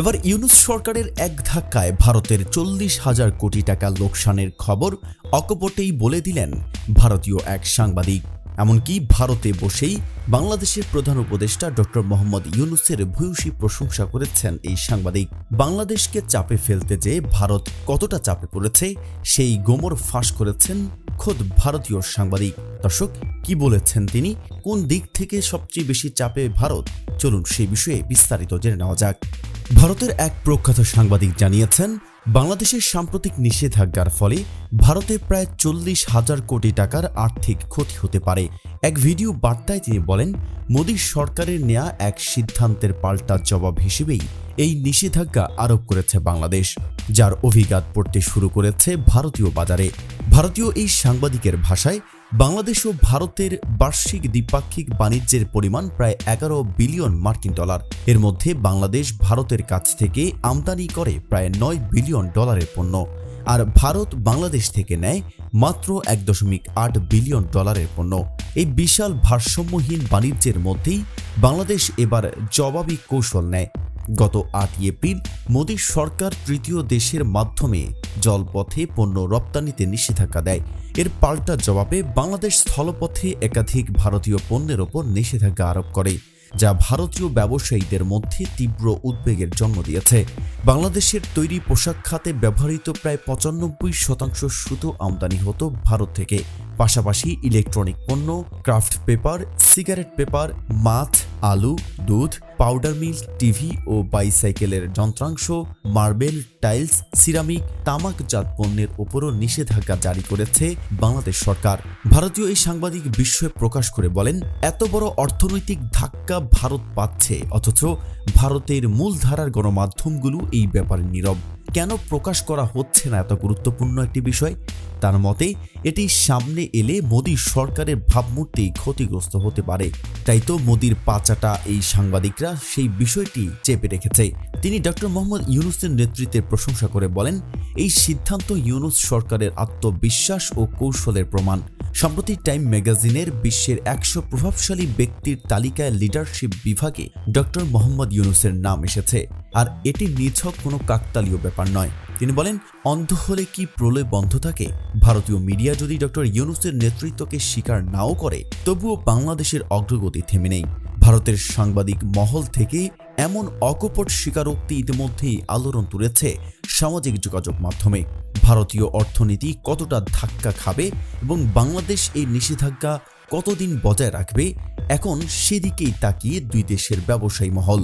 এবার ইউনুস সরকারের এক ধাক্কায় ভারতের চল্লিশ হাজার কোটি টাকা লোকসানের খবর অকপটেই বলে দিলেন ভারতীয় এক সাংবাদিক। এমনকি ভারতে বসেই বাংলাদেশের প্রধান উপদেষ্টা ডক্টর মোহাম্মদ ইউনুসের ভূয়সী প্রশংসা করেছেন এই সাংবাদিক। বাংলাদেশকে চাপে ফেলতে যে ভারত কতটা চাপে পড়েছে, সেই গোমর ফাঁস করেছেন খোদ ভারতীয় সাংবাদিক। দর্শক, কি বলেছেন তিনি? কোন দিক থেকে সবচেয়ে বেশি চাপে ভারত? চলুন সেই বিষয়ে বিস্তারিত জেনে নেওয়া যাক। ভারতের এক প্রখ্যাত সাংবাদিক জানিয়েছেন, বাংলাদেশের সাম্প্রতিক নিষেধাজ্ঞার ফলে ভারতে প্রায় চল্লিশ হাজার কোটি টাকার আর্থিক ক্ষতি হতে পারে। এক ভিডিও বার্তায় তিনি বলেন, মোদী সরকারের নেয়া এক সিদ্ধান্তের পাল্টা জবাব হিসেবেই এই নিষেধাজ্ঞা আরোপ করেছে বাংলাদেশ, যার অভিঘাত পড়তে শুরু করেছে ভারতীয় বাজারে। ভারতীয় এই সাংবাদিকের ভাষায় বাংলাদেশ ও ভারতের বার্ষিক দ্বিপাক্ষিক বাণিজ্যের পরিমাণ প্রায় এগারো বিলিয়ন মার্কিন ডলার। এর মধ্যে বাংলাদেশ ভারতের কাছ থেকে আমদানি করে প্রায় নয় বিলিয়ন ডলারের পণ্য, আর ভারত বাংলাদেশ থেকে নেয় মাত্র এক দশমিক আট বিলিয়ন ডলারের পণ্য। এই বিশাল ভারসাম্যহীন বাণিজ্যের মধ্যেই বাংলাদেশ এবার জবাবি কৌশল নেয়। গত আট এপ্রিল মোদী সরকার তৃতীয় দেশের মাধ্যমে জলপথে পণ্য রপ্তানিতে নিষেধাজ্ঞা দেয়। এর পাল্টা জবাবে বাংলাদেশ স্থলপথে একাধিক ভারতীয় পণ্যের ওপর নিষেধাজ্ঞা আরোপ করে, যা ভারতীয় ব্যবসায়ীদের মধ্যে তীব্র উদ্বেগের জন্ম দিয়েছে। বাংলাদেশের তৈরি পোশাক খাতে ব্যবহৃত প্রায় পঁচানব্বই শতাংশ সুতো আমদানি হতো ভারত থেকে। পাশাপাশি ইলেকট্রনিক পণ্য ক্রাফট পেপার সিগারেট পেপার মাছ, আলু, দুধ পাউডার মিল্ক টিভি ও বাইসাইকেলের যন্ত্রাংশ মার্বেল টাইলস সিরামিক তামাকজাত পণ্যের ওপরও নিষেধাজ্ঞা জারি করেছে বাংলাদেশ সরকার। ভারতীয় এই সাংবাদিক বিস্ময় প্রকাশ করে বলেন, এত বড় অর্থনৈতিক ধাক্কা ভারত পাচ্ছে, অথচ ভারতের মূলধারার গণমাধ্যমগুলো এই ব্যাপারে নীরব। কেন প্রকাশ করা হচ্ছে না এত গুরুত্বপূর্ণ একটি বিষয়? তার মতে, এটি সামনে এলে মোদী সরকারের ভাবমূর্তি ক্ষতিগ্রস্ত হতে পারে। তাই তো মোদীর পাচাটা এই সাংবাদিকরা সেই বিষয়টি চেপে রেখেছে। তিনি ডক্টর মোহাম্মদ ইউনুসের নেতৃত্বের প্রশংসা করে বলেন, এই সিদ্ধান্ত ইউনুস সরকারের আত্মবিশ্বাস ও কৌশলের প্রমাণ। সম্প্রতি টাইম ম্যাগাজিনের বিশ্বের একশো প্রভাবশালী ব্যক্তির তালিকায় লিডারশিপ বিভাগে ডক্টর মোহাম্মদ ইউনুসের নাম এসেছে। আর এটি নিছক কোনো কাকতালীয় ব্যাপার নয়। তিনি বলেন, অন্ধ হলে কি প্রলয় বন্ধ থাকে? ভারতীয় মিডিয়া যদি ডক্টর ইউনুসের নেতৃত্বকে স্বীকার নাও করে, তবুও বাংলাদেশের অগ্রগতি থেমে নেই। ভারতের সাংবাদিক মহল থেকে এমন অকপট স্বীকারোক্তি ইতিমধ্যেই আলোড়ন তুলেছে সামাজিক যোগাযোগ মাধ্যমে। ভারতীয় অর্থনীতি কতটা ধাক্কা খাবে এবং বাংলাদেশ এই নিষেধাজ্ঞা কতদিন বজায় রাখবে? এখন সেদিকেই তাকিয়ে দুই দেশের ব্যবসায়ী মহল।